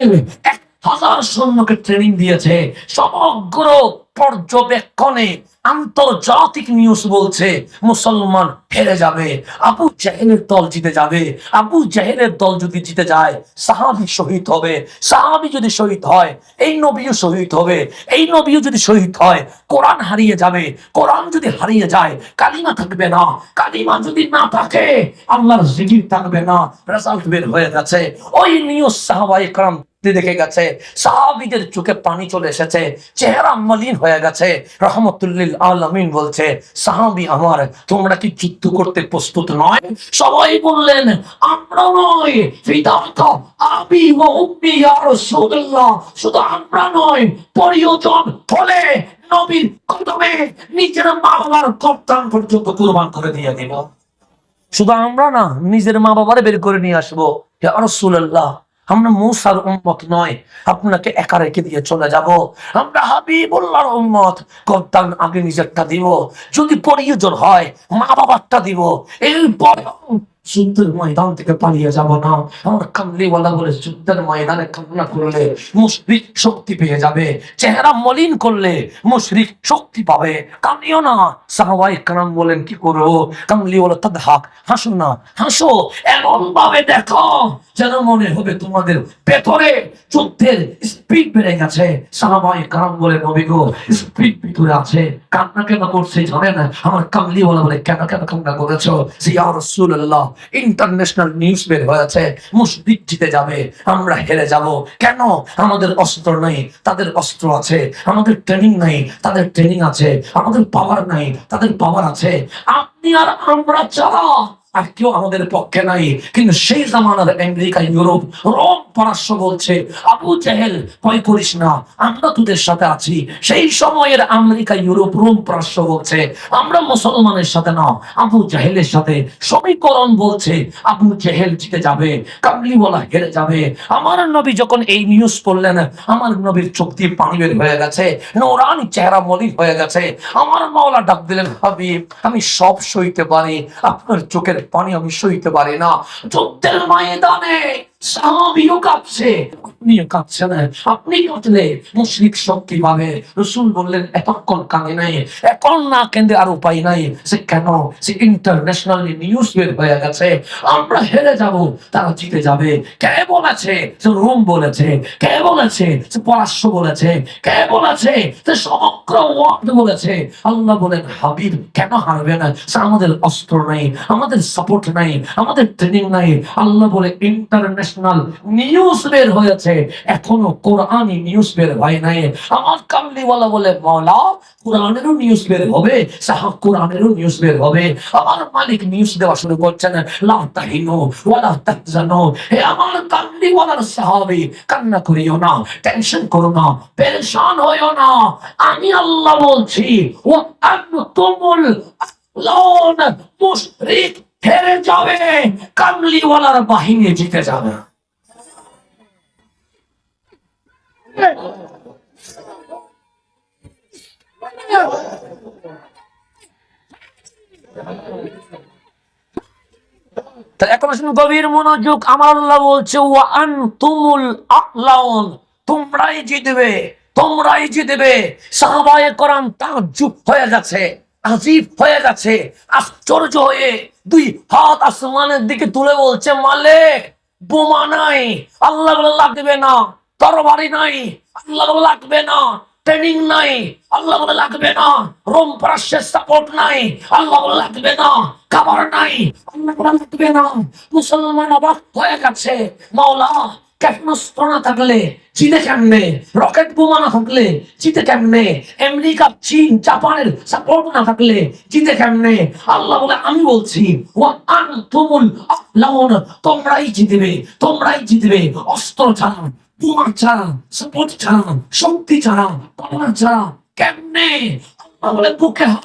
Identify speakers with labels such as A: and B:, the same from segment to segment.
A: এক হাজার সৈন্যকে ট্রেনিং দিয়েছে। সমগ্র পর্যবেক্ষণে আন্তর্জাতিক নিউজ বলছে, মুসলমান হেরে যাবে, আবু জাহেলের দল জিতে যাবে, আবু দল যদি জিতে যায়, সাহাবি শহীদ হবে। সাহাবি যদি শহীদ হয়, এই নবীও শহীদ হবে। এই নবীও যদি শহীদ হয়, কোরআন হারিয়ে যাবে। কোরআন যদি হারিয়ে যায়, কালিমা থাকবে না। কালিমা যদি না থাকে, আল্লাহর জিকির থাকবে না রেজাল্ট বের হয়ে গেছে ওই নিউজ দেখে গেছে সাহাবিদের চোখে পানি চলে এসেছে, চেহারা মলিন হয়ে গেছে। রহমতুল্লিল আলমিন বলছে, সাহাবি আমার, তোমরা কি যুদ্ধ করতে প্রস্তুত নয়? সবাই বললেন, আমরা নয় আবি শুধু আমরা নয় হলে নবীর কদমে নিজের মা বাবার পর্যন্ত কুরবান করে দিয়ে দেব শুধু আমরা না, নিজের মা বাবারে বের করে নিয়ে আসব। রাসূলুল্লাহ আমরা মুসার উম্মত নয়, আপনাকে একা রেখে দিয়ে চলে যাব। আমরা হাবিবুল্লাহর উম্মত কর্তান আগে নিজেরটা দিব, যদি প্রয়োজন হয় মা বাবারটা দিব এরপর যুদ্ধের ময়দান থেকে পালিয়ে যাব না। আমার কামলিওয়ালা বলে যুদ্ধের ময়দানে কান্না করলে মুশরিক শক্তি পেয়ে যাবে। চেহারা মলিন করলে মুশরিক শক্তি পাবে। কামিও না। সাহাবাই কালাম বলেন, কি করো? কামলিওয়ালা তাদ হাক হাসো না, হাসো। এমন ভাবে দেখো যেন মনে হবে তোমাদের ভেতরে যুদ্ধের স্পিড বেড়ে গেছে। সাহাবাই কালাম বলে, নবী স্পিড ভিতরে আছে। কান্না কেন করছে জানেন? আমার কামলিওয়ালা বলে, কেন কেন কান্না করেছ? সিয়া রাসূলুল্লাহ ইন্টারন্যাশনাল নিউজ বের হয়েছে মুসবিদ জিতে যাবে, আমরা হেরে যাব। কেন? আমাদের অস্ত্র নাই, তাদের অস্ত্র আছে। আমাদের ট্রেনিং নাই, তাদের ট্রেনিং আছে। আমাদের পাওয়ার নাই, তাদের পাওয়ার আছে। আপনি আর আমরা ছাড়া আর কেউ আমাদের পক্ষে নাই। কিন্তু সেই জামানার আমেরিকা, ইউরোপ, রোম পরাশ্য বলছে, আবু জাহেল, ভয় করিস না, আমরা তোদের সাথে আছি। সেই সময়ের আমেরিকা, ইউরোপ, রোম পরাশ্য বলছে, আমরা মুসলমানের সাথে না, আবু জাহেলের সাথে। সমীকরণ বলছে, আবু জাহেল জিতে যাবে কামলিওয়ালা হেরে যাবে। আমার নবী যখন এই নিউজ পড়লেন, আমার নবীর চোখ দিয়ে পানি বের হয়ে গেছে, নোরানি চেহারা মলিন হয়ে গেছে। আমার মাওলা ডাক দিলেন, হাবিব, আমি সব সইতে পারি, আপনার চোখের পানি আমি সইতে পারি না। যুদ্ধের ময়দানে সাহাবিও কাঁপছে। আপনিও কাঁপছেন। আপনি কাঁদলে মুশরিক শক্তি পাবে। রসুল বললেন, এতক্ষণ কাঁদে নাই, এখন না কেঁদে আর উপায় নাই। সে কেন? সে ইন্টারন্যাশনাল নিউজ বের হয়ে গেছে, আমরা হেরে যাব, তারা জিতে যাবে। কে বলেছে? সে রোম বলেছে। কে বলেছে? সে পরাশ্য বলেছে। কে বলেছে? সে সমগ্র ওয়ার্ল্ড বলেছে। আল্লাহ বলেন, হাবিব, কেন হারবে না? সে আমাদের অস্ত্র নেই, আমাদের সাপোর্ট নাই, আমাদের ট্রেনিং নাই। আল্লাহ বলে ইন্টারন্যাশনাল নিউজ বের হয়েছে। এখনও কোরআনই নিউজ বের হয় নাই। আমার কামলিওয়ালা বলে কোরআনেরও নিউজ বের হবে সাহা কোরআনেরও নিউজ বের হবে। আমার মালিক নিউজ দেওয়া শুরু করছেন ওয়ালা হে আমার কামলিওয়ালার কান্না করিও না টেনশন করো না, পেরেশান হইও না। আমি আল্লাহ বলছি ও আনতুমুল লন মুশরিক হেরে যাবে, কামলিওয়ালার বাহিনী জিতে যাবে। এখন গভীর মনোযোগ আমার আল্লাহ বলছে, ওয়া আনতুমুল আকলাউন তোমরাই জিতবে তোমরাই জিতবে। সাহাবায়ে করম তাজ্জুব হয়ে গেছে আজিব হয়ে গেছে, আশ্চর্য হয়ে দুই হাত আসমানের দিকে তুলে বলছে, মালিক, বোমা নাই, আল্লাহ লাগবে না, তরবারি নাই, আল্লাহ লাগবে না ট্রেনিং নাই, আল্লাহ লাগবে না, রোম পারস্যের সাপোর্ট নাই, আল্লাহ লাগবে না, খাবার নাই, আল্লাহ লাগবে না, মুসলমান অবাক হয়ে গেছে, মাওলা ক্ষেপণাস্ত্র না থাকলে জিতে কেমনে? রকেট বোমা না থাকলে জিতে কেমনে? আমেরিকা, চীন, জাপানের সাপোর্ট না থাকলে জিতে কেমনে? আল্লাহ বলে, আমি বলছি ও আল্লাহন তোমরাই জিতবে তোমরাই জিতবে। অস্ত্র ছাড়া বোমা ছাড়া সাপোর্ট ছাড়া শক্তি ছাড়া পাওয়ার ছাড়া কেমনে? আল্লাহ বলে, বুকে হাত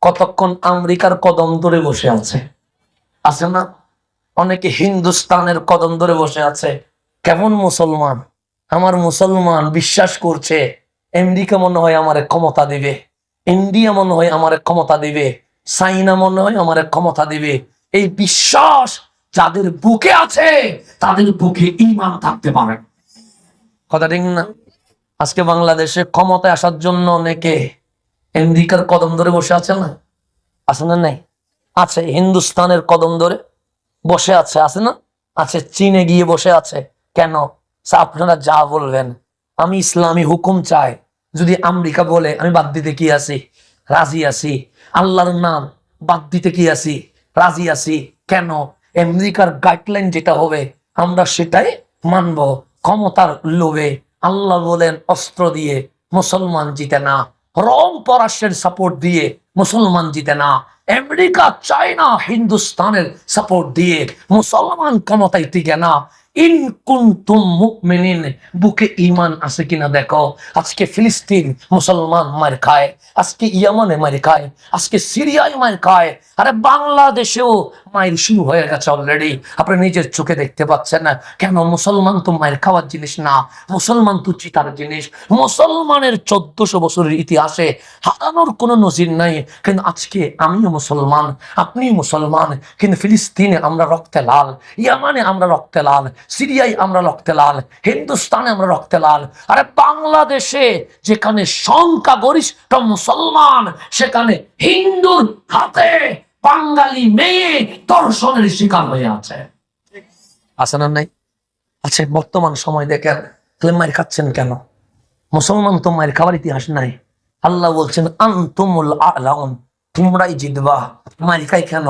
A: কতক্ষণ আমেরিকার কদম ধরে বসে আছে? আছে না? অনেকে হিন্দুস্তানের কদম ধরে বসে আছে। কেমন মুসলমান? আমার মুসলমান বিশ্বাস করছে, আমেরিকা মনে হয় আমার ক্ষমতা দিবে। ইন্ডিয়া মনে হয় আমার ক্ষমতা দিবে। চাইনা মনে হয় আমার ক্ষমতা দিবে। এই বিশ্বাস যাদের বুকে আছে, তাদের বুকে ইমান থাকতে পারে। কথা ঠিক না? আজকে বাংলাদেশে ক্ষমতায় আসার জন্য অনেকে আমেরিকার কদম ধরে বসে আছে না? আছে না নাই? আছে, হিন্দুস্তানের কদম ধরে বসে আছে আছে না? আছে, চীনে গিয়ে বসে আছে। কেন? আপনারা যা বলবেন। আমি ইসলামী হুকুম চাই। যদি আমেরিকা বলে, আমি বাদ দিতে কি আছি? রাজি আছি। আল্লাহর নাম বাদ দিতে কি আছি? রাজি আছি। কেন? আমেরিকার গাইডলাইন যেটা হবে, আমরা সেটাই মানব। ক্ষমতার লোভে আল্লাহ বলেন অস্ত্র দিয়ে মুসলমান জিতে না। রং পরাশের সাপোর্ট দিয়ে মুসলমান জিতে না, আমেরিকা, চায়না, হিন্দুস্তানের সাপোর্ট দিয়ে মুসলমান ক্ষমতায় টিকে না। ইন কুন্তুম বুকে ইমান আছে কিনা দেখো। আজকে ফিলিস্তিন মুসলমান মার খায়, আজকে ইয়ামানে মার খায়, আজকে সিরিয়ায় মার খায়। আরে বাংলাদেশেও মায়ের শুরু হয়ে গেছে অলরেডি আপনি নিজের চোখে দেখতে পাচ্ছেন না। কেন? মুসলমান তো মায়ের খাওয়ার জিনিস না। মুসলমান তো চিতার জিনিস। মুসলমানের চোদ্দশো বছরের ইতিহাসে হারানোর কোনো নজির নাই। কিন্তু আজকে আমিও মুসলমান আপনি মুসলমান। কিন্তু ফিলিস্তিনে আমরা রক্তে লাল, ইয়ামানে আমরা রক্তে লাল, সিরিয়ায় আমরা রক্তে লাল, হিন্দুস্তানে আমরা রক্তে লাল। আরে বাংলাদেশে যেখানে সংখ্যা গরিষ্ঠ মুসলমান, সেখানে হিন্দুর হাতে বাঙালি মেয়ে দর্শনের শিকার হয়ে আছে। আছে না নাই? আছে বর্তমান সময় দেখেন, তাহলে মায়ের খাচ্ছেন কেন? মুসলমান তো মায়ের খাবার ইতিহাস নাই। আল্লাহ বলছেন, আন্তুমুল আলাউন, তোমরাই জিতবা। মায়ের খাই কেন?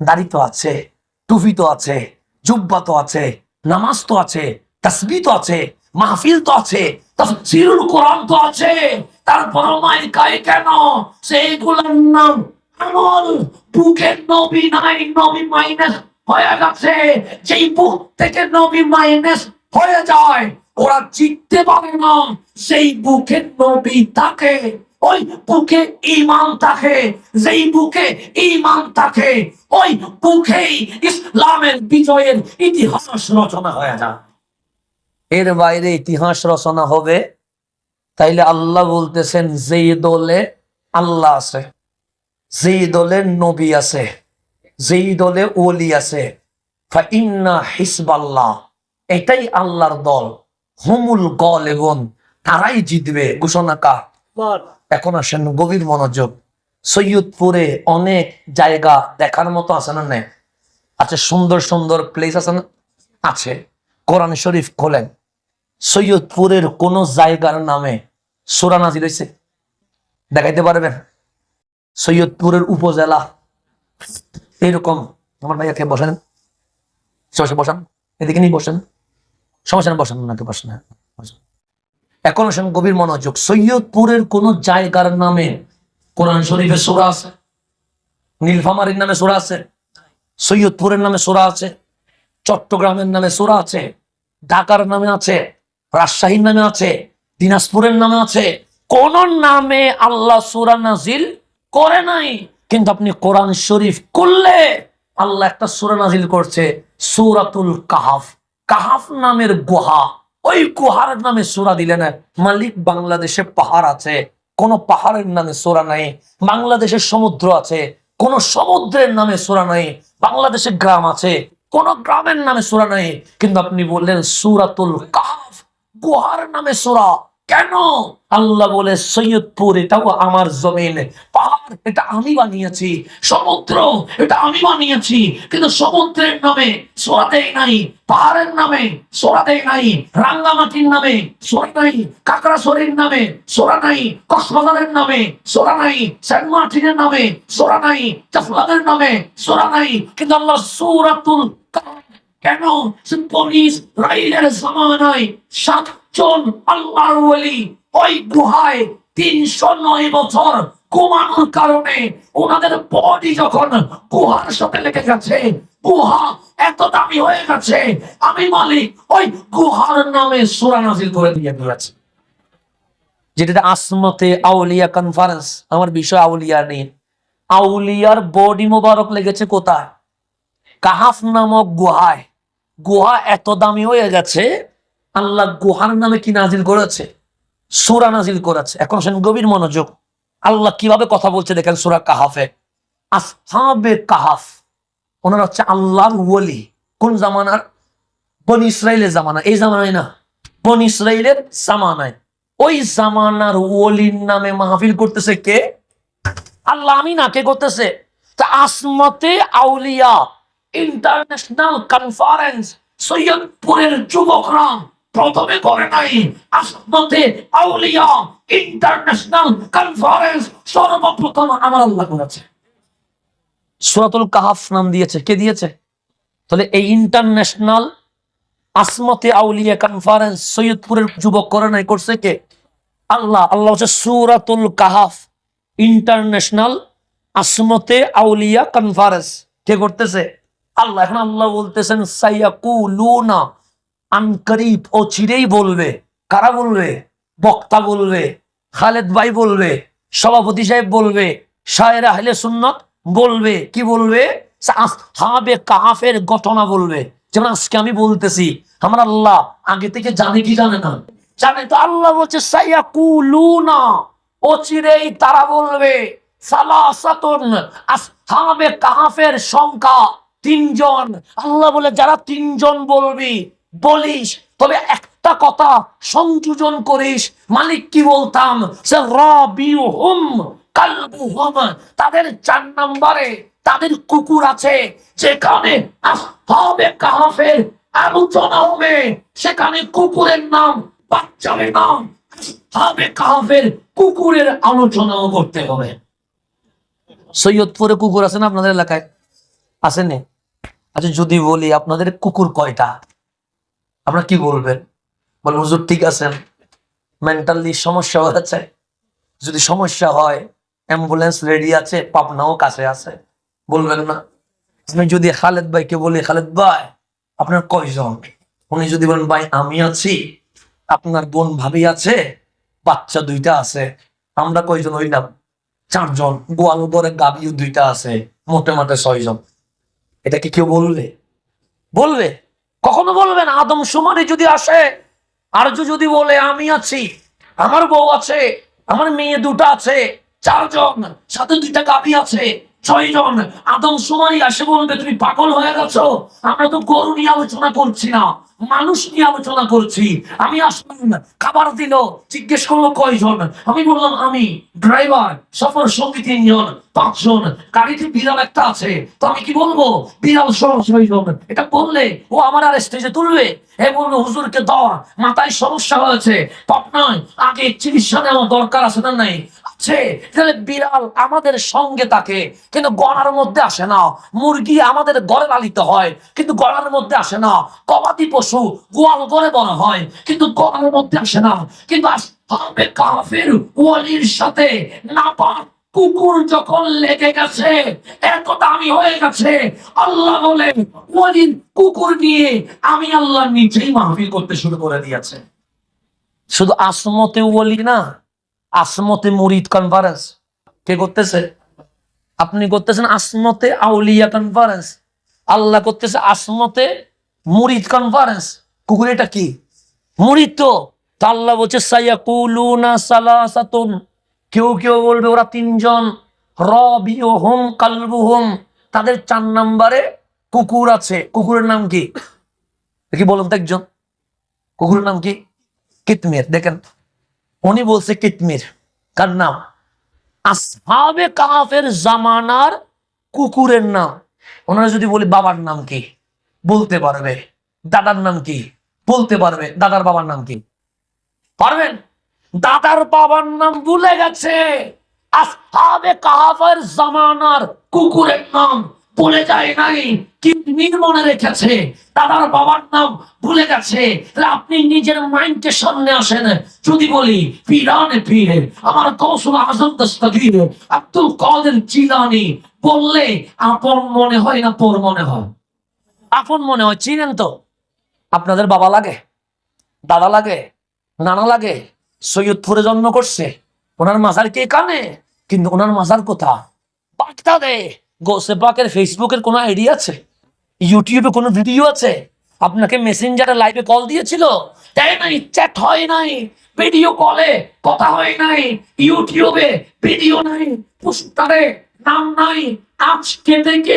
A: দাড়ি তো আছে, টুপি তো আছে, জুব্বা তো আছে, নামাজ তো আছে, তাসবি তো আছে, মাহফিল তো আছে, তাফসীরুল কোরআন তো আছে। তারপর মায়ের খাই কেন? সেইগুলোর নাম আমল। বুকের নবী নাই, নবী মাইনাস হয়ে গেছে। যেই বুক থেকে নবী মাইনাস হয়ে যায়, ওরা জিততে পারে না। সেই বুকের নবী থাকে, ওই বুকে ইমান থাকে। যেই বুকে ইমান থাকে, ওই বুকেই ইসলামের বিজয়ের ইতিহাস রচনা হয়ে যায়। এর বাইরে ইতিহাস রচনা হবে? তাইলে আল্লাহ বলতেছেন, যেই দলে আল্লাহ আছে। যেই দলে নবী আছে যেই দলে ওলি আছে ফাইন্না হিসবাল্লাহ এটাই আল্লাহর দল। হুমুল গল এবং তারাই জিতবে। ঘোষণা কা এখন আসেন গভীর মনোযোগ। সৈয়দপুরে অনেক জায়গা দেখার মতো আছে না নেই? আছে সুন্দর সুন্দর প্লেস আছে না? আছে। কোরআন শরীফ খোলেন। সৈয়দপুরের কোন জায়গার নামে সুরা নাজির হয়েছে? দেখাইতে পারবেন? সৈয়দপুরের উপজেলা। এরকম আমার ভাইয়াকে বসেন। সবাই বসান। এদিকে নিয়ে বসেন। সমস্যা বসেন ওনাকে বসেন হ্যাঁ, এখন আসেন গভীর মনোযোগ। সৈয়দপুরের কোন জায়গার নামে কোরআন শরীফের সোরা আছে? নীলফামারির নামে সোরা আছে? সৈয়দপুরের নামে সোরা আছে? চট্টগ্রামের নামে সোরা আছে? ঢাকার নামে আছে? রাজশাহীর নামে আছে? দিনাজপুরের নামে আছে? কোন নামে আল্লাহ সুরা নাজিল করে নাই। কিন্তু আপনি কোরআন শরীফ করলে আল্লাহ একটা সুরা নাজিল করছে, সুরাতুল কাহাফ। কাহাফ নামের গুহা। ওই গুহার নামে সুরা দিলেন মালিক বাংলাদেশে পাহাড় আছে, কোন পাহাড়ের নামে সোরা নাই বাংলাদেশের সমুদ্র আছে, কোন সমুদ্রের নামে সোরা নাই বাংলাদেশের গ্রাম আছে, কোন গ্রামের নামে সোরা নাই। কিন্তু আপনি বললেন সুরাতুল কাহাফ, গুহার নামে সোরা। কেন? আল্লাহ বলে, সৈয়দপুর, এটাও আমার জমিন। পাহাড়, এটা আমি বানিয়েছি। সমুদ্র, এটা আমি বানিয়েছি। কিন্তু সমুদ্রের নামে সোরা নাই, পাহাড়ের নামে সোরা দেয় নাই, রাঙ্গামাটির নামে সোরা নাই, কাকড়াছড়ির নামে সোরা নাই, কক্সবাজারের নামে সোরা নাই, সেন্ট মার্টিনের নামে সোরা নাই জাফলাদের নামে সোরা নাই। কিন্তু আল্লাহ সুরাতুল কেন? পুলিশ, রাইলের জামানায় সাতজন আল্লাহর ওলি ওই গুহায় তিনশো নয় বছর ঘুমানোর কারণে ওনাদের বডি যখন গুহার সাথে লেগে গেছে, গুহা এত দামি হয়ে গেছে, আমি মালিক ওই গুহার নামে সুরা নাজিল করে দিয়ে দিয়েছি। যেটা আসমতে আউলিয়া কনফারেন্স আমার বিষয় আউলিয়া নিয়ে আউলিয়ার বডি মোবারক লেগেছে কোথায়? কাহাফ নামক গুহায়। গুহা এত দামি হয়ে গেছে আল্লাহ গুহার নামে কি নাজিল করেছে? সুরা নাজিল করেছে। এখন সেন গভীর মনোযোগ। আল্লাহ কীভাবে কথা বলছে দেখেন সুরা কাহাফে। আসহাবে কাহাফ। ওনারা হচ্ছে আল্লাহর ওলি। কোন জামানার? বন ইসরায়েলের জামানা। এই জামানায় না। বন ইসরায়েলের জামানায়। ওই জামানার ওলির নামে মাহফিল করতেছে কে? আল্লাহ, আমি না, কে করতেছে? তা আসমতে আউলিয়া, ইন্টারন্যাশনাল কনফারেন্স, সৈয়দপুরের যুবকরা। প্রথমে করে নাই। আসমতে আউলিয়া ইন্টারন্যাশনাল কনফারেন্স সর্বপ্রথম আমার আল্লাহ করেছে। সুরাতুল কাহাফ নাম দিয়েছে। কে দিয়েছে? তাহলে এই ইন্টারন্যাশনাল আসমতে আউলিয়া কনফারেন্স সৈয়দপুরের যুবক করে নাই, করছে কে? আল্লাহ। আল্লাহ হচ্ছে সুরাতুল কাহাফ ইন্টারন্যাশনাল আসমতে আউলিয়া কনফারেন্স। কে করতেছে? আল্লাহ। এখন আল্লাহ বলতেছেন, সাইয়াকুলুনা আনকরিব ও চিরেই বলবে। কারা বলবে? বক্তা বলবে, খালেদ ভাই বলবে, সভাপতি সাহেব বলবে, শায়ের আহলে সুন্নত বলবে, কি বলবে? হাবে কাহাফের ঘটনা বলবে। যেমন আজকে আমি বলতেছি, আমার আল্লাহ আগে থেকে জানে কি জানে না? জানে তো আল্লাহ বলছে ও চিরেই তারা বলবে কাহাফের সংখ্যা তিনজন। আল্লাহ বলে, যারা তিনজন বলবি বলিস, তবে একটা কথা সংযোজন করিস। মালিক কি বলতাম? সে তাদের চার নম্বরে তাদের কুকুর আছে, যেখানে কাহাফের আলোচনা হবে। সেখানে কুকুরের নাম, বাচ্চাদের নাম আসহাবে কাহাফের কুকুরের আলোচনাও করতে হবে। সৈয়দপুরে কুকুর আছে না আপনাদের এলাকায়? আছে নে? আচ্ছা যদি বলি, আপনাদের কুকুর কয়টা? আপনারা কি বলবেন? বল হুজুর, ঠিক আছেন? মেন্টালি সমস্যা হয়েছে? যদি সমস্যা হয় অ্যাম্বুলেন্স রেডি আছে, পাবনাও কাছে আছে। বলবেন না। আমি যদি খালেদ ভাইকে বলি, খালেদ ভাই, আপনার কয়জন? উনি যদি বলেন, ভাই, আমি আছি, আপনার বোন ভাবি আছে, বাচ্চা দুইটা আছে, আমরা কয়জন হইলাম? চারজন। গোয়াল ঘরে গাবিও দুইটা আছে, মোটে মোটে ছয়জন। এটা কি কেউ বলবে? বলবে? কখনো বলবেন, আদম সুমারি যদি আসে আর যদি বলে, আমি আছি, আমার বউ আছে, আমার মেয়ে দুটা আছে, চারজন, সাথে দুইটা গাভী আছে ছয়জন আদম সুমারি আসে বলবে, তুমি পাগল হয়ে গেছো? আমরা তো গরু নিয়ে আলোচনা করছি না, মানুষ নিয়ে আলোচনা করছি। আমি আসলাম, খাবার দিল, জিজ্ঞেস করল কয়জন? আমি বললাম, আমি ড্রাইভার, সফর সঙ্গী তিনজন, পাঁচজন। গাড়িতে বিড়াল একটা আছে। তো আমি কি বলব? বিড়াল সহ ছয়জন। এটা বললে ও আমার আর স্টেজে তুলবে? এ বলবে হুজুরকে ধর মাথায় সমস্যা হয়েছে। পাপনায় আগে চিকিৎসা নেওয়া দরকার আছে না নাই? আছে তাহলে বিড়াল আমাদের সঙ্গে থাকে, কিন্তু গড়ার মধ্যে আসে না। মুরগি আমাদের গড়ে লালিত হয়, কিন্তু গড়ার মধ্যে আসে না। গবাদি পশু গোয়াল গড়ে বলা হয়, কিন্তু গড়ার মধ্যে আসে না। কিন্তু হবে কাফের ওয়ালির সাথে। নাপাক কুকুর যখন লেগে গেছে, এত দামি হয়ে গেছে। আল্লাহ বলে ওয়ালির কুকুর নিয়ে আমি আল্লাহ নিজেই মাহফিল করতে শুরু করে দিয়েছে। শুধু আসমতে ওয়ালি না আসমতে মুরিদ কনফারেন্স কে করতেছে? আপনি করতেছেন আসমতে আউলিয়া কনফারেন্স আল্লাহ করতেছে আসমতে মুরিদ কনফারেন্স কুকুর এটা কি? মুরিদ তো। আল্লাহ বলছে কেউ কেউ বলবে, ওরা তিনজন। রবিহুম কালবুহুম। তাদের চার নম্বরে কুকুর আছে। কুকুরের নাম কি? কি বলুন তো একজন। কুকুরের নাম কি? কিতমির। দেখেন। উনি বলছে কিতমির। কার নাম? আসহাবে কাহাফের জামানার কুকুরের নাম। ওনারা যদি বলি, বাবার নাম কি? বলতে পারবে। দাদার নাম কি? বলতে পারবে। দাদার বাবার নাম কি? পারবেন? দাদার বাবার নাম ভুলে গেছে। আসহাবে কাহাফের জামানার কুকুরের নাম। ভুলে যায় নাই কিডনির মনে রেখেছে? দাদার বাবার নাম ভুলে গেছে। আপনি নিজের মাইন্ডের সামনে আসেন। যদি বলি পিরানে পীরে আমার কৌশল আজম আব্দুল কাদের জিলানি, বললে আপন মনে হয় না পর মনে হয়? আপন মনে হয়, চিনেন তো? আপনাদের বাবা লাগে, দাদা লাগে, নানা লাগে, সৈয়দপুরে জন্ম করছে। ওনার মাজার কে কানে? কিন্তু ওনার মাজার কোথা? বাগদাদে। গোসে পাকের ফেসবুকের কোনো আইডিয়া আছে? ইউটিউবে কোনো ভিডিও আছে? আপনাকে মেসেঞ্জারে লাইভে কল দিয়েছিল? তাই নাই চ্যাট হয় নাই ভিডিও কলে কথা হয় নাই ইউটিউবে ভিডিও নাই পোস্টারে নাম নাই আজকে থেকে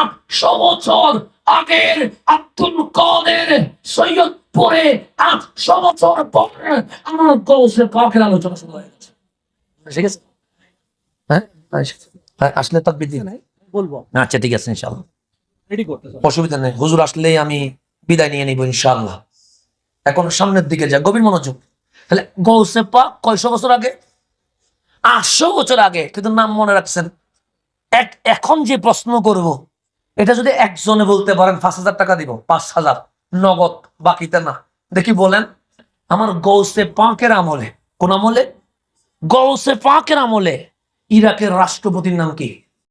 A: আটশো বছর আগের আব্দুল কাদের সৈয়দপুরে আটশো বছর পর আমার গোসে পাকের আলোচনা শুরু হয়ে গেছে। ঠিক আছে হ্যাঁ হ্যাঁ, আসলে তাকবির দিন।
B: বলব।
A: আচ্ছা ঠিক আছে ইনশাল্লাহ
B: রেডি করতে
A: অসুবিধা নেই। হুজুর আসলেই আমি বিদায় নিয়ে নিব ইনশাআল্লাহ। এখন সামনের দিকে যা গভীর মনোযোগ। তাহলে গৌসে পাক কয়শো বছর আগে? আটশো বছর আগে কিন্তু নাম মনে রাখছেন। এক এখন যে প্রশ্ন করব এটা যদি একজনে বলতে পারেন পাঁচ হাজার টাকা দিব পাঁচ হাজার। নগদ বাকিতে না। দেখি বলেন আমার গৌসে পাকের আমলে কোন আমলে? গৌসে পাকের আমলে ইরাকের রাষ্ট্রপতির নাম কি?